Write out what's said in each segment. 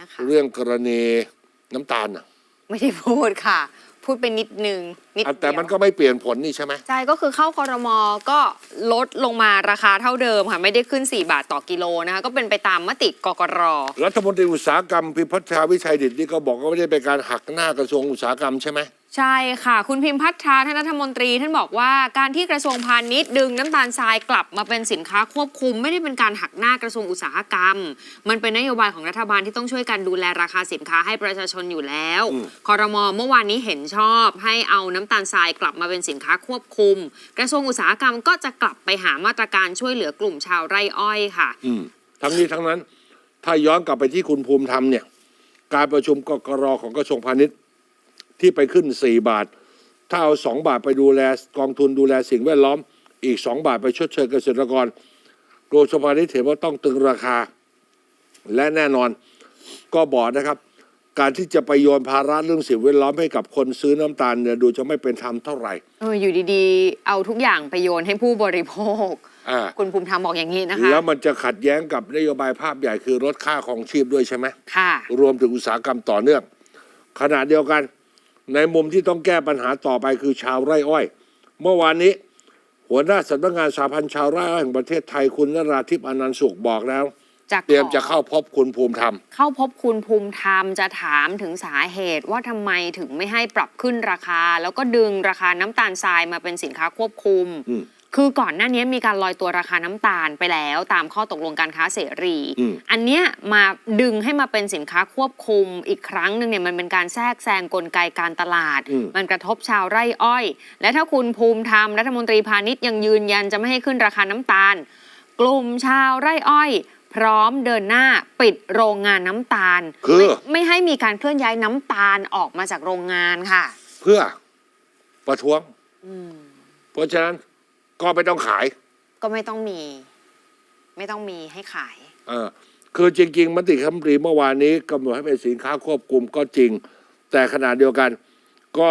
นะคะเรื่องกรณีน้ำตาลน่ะไม่ได้พูดค่ะ พูดไปนิดนึงนิดอะเดียวแต่มันก็ไม่เปลี่ยนผลนี่ใช่ไหมใช่ก็คือเข้าคอรมอก็ลดลงมาราคาเท่าเดิมค่ะ ไม่ได้ขึ้น 4 บาทต่อกิโลนะคะ ก็เป็นไปตามมติกกร รัฐมนตรีอุตสาหกรรมพิพัฒนาวิชัยดิตนี่ก็บอกว่าไม่ได้เป็นการหักหน้ากระทรวงอุตสาหกรรมใช่ไหม ใช่ค่ะ คุณพิมพัฒนาท่านรัฐมนตรี ท่านบอกว่าการที่กระทรวงพาณิชย์ดึงน้ำตาลทรายกลับมาเป็นสินค้าควบคุม ไม่ได้เป็นการหักหน้ากระทรวงอุตสาหกรรม มันเป็นนโยบายของรัฐบาลที่ต้องช่วยกันดูแลราคาสินค้าให้ประชาชนอยู่แล้วอืมคอรมอเมื่อวานนี้เห็นชอบ ให้เอาน้ำตาลทรายกลับมาเป็นสินค้าควบคุม กระทรวงอุตสาหกรรมก็จะกลับไปหามาตรการช่วยเหลือกลุ่มชาวไร่อ้อยค่ะอืมทั้งนี้ทั้งนั้น ถ้าย้อนกลับไปที่คุณภูมิธรรมเนี่ย การประชุมกกรของกระทรวงพาณิชย์ ที่ไปขึ้น 4 บาท ถ้าเอา 2 บาทไปดูแลกองทุนดูแลสิ่งแวดล้อม อีก 2 บาทไปชดเชยเกษตรกรกระทรวงพาณิชย์เห็นว่าต้องตึงราคา และแน่นอนก็บอกนะครับ การที่จะไปโยนภาระเรื่องสิ่งแวดล้อมให้กับคนซื้อน้ำตาลเนี่ยดูจะไม่เป็นธรรมเท่าไหร่เอออยู่ดีๆ เอาทุกอย่างไปโยนให้ผู้บริโภคอ่าคุณภูมิธรรมบอกอย่างนี้นะคะ แล้วมันจะขัดแย้งกับนโยบายภาพใหญ่คือลดค่าของชีพด้วยใช่ไหมค่ะ รวมถึงอุตสาหกรรมต่อเนื่อง ขณะเดียวกัน ในมุมที่ต้องแก้ปัญหาต่อไปคือชาวไร่อ้อย เมื่อวานนี้ หัวหน้าสำนักงานสาพันธ์ชาวไร่อ้อยแห่งประเทศไทยคุณนราธิปอนันต์สุขบอกแล้ว จะเตรียมขอจะเข้าพบคุณภูมิธรรม เข้าพบคุณภูมิธรรมจะถามถึงสาเหตุว่าทำไมถึงไม่ให้ปรับขึ้นราคา แล้วก็ดึงราคาน้ำตาลทรายมาเป็นสินค้าควบคุม อืม คือก่อนหน้านี้มีการลอยตัวราคาน้ำตาลไปแล้วตามข้อตกลงการค้าเสรีอืมอันเนี้ยมาดึงให้มาเป็นสินค้าควบคุมอีกครั้งหนึ่งเนี่ยมันเป็นการแทรกแซงกลไกการตลาดอืมมันกระทบชาวไร่อ้อย และถ้าคุณภูมิธรรมรัฐมนตรีพาณิชย์ยังยืนยันจะไม่ให้ขึ้นราคาน้ำตาล กลุ่มชาวไร่อ้อยพร้อมเดินหน้าปิดโรงงานน้ำตาลคือไม่ไม่ให้มีการเคลื่อนย้ายน้ำตาลออกมาจากโรงงานค่ะ เพื่อประท้วงอืมเพราะฉะนั้น ก็ไม่ต้องขาย ก็ไม่ต้องมี ไม่ต้องมีให้ขาย เออคือจริง ๆมติคณะรัฐมนตรีเมื่อวานนี้กำหนดให้เป็นสินค้าควบคุมก็จริง แต่ขณะเดียวกันก็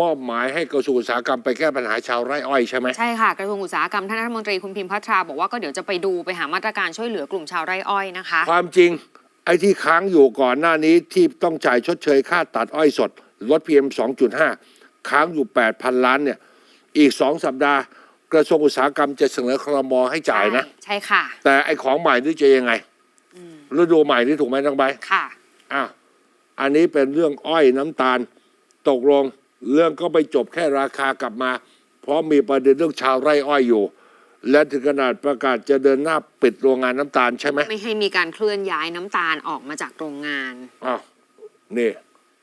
มอบหมายให้กระทรวงอุตสาหกรรมไปแก้ปัญหาชาวไร่อ้อยใช่ไหมใช่ค่ะกระทรวงอุตสาหกรรมท่านรัฐมนตรีคุณพิมพ์พัทราบอกว่าก็เดี๋ยวจะไปดูไปหามาตรการช่วยเหลือกลุ่มชาวไร่อ้อยนะคะ ความจริงไอ้ที่ค้างอยู่ก่อนหน้านี้ที่ต้องจ่ายชดเชยค่าตัดอ้อยสดลด PM 2.5 ค้างอยู่ 8,000 ล้านเนี่ย อีกสองสัปดาห์ก ระทรวงอุตสาหกรรมจะเสนอครมให้จ่ายนะ ใช่ค่ะ แต่ไอ้ของใหม่นี่จะยังไงฤดูใหม่นี่ถูกไหมทั้งใบค่ะอ้าวอันนี้เป็นเรื่องอ้อยน้ำตาล ตกลงเรื่องก็ไปจบแค่ราคากลับมา เพราะมีประเด็นเรื่องชาวไร่อ้อยอยู่ และถึงขนาดประกาศจะเดินหน้าปิดโรงงานน้ำตาลใช่ไหมไม่ให้มีการเคลื่อนย้ายน้ำตาลออกมาจากโรงงานอ้าวนี่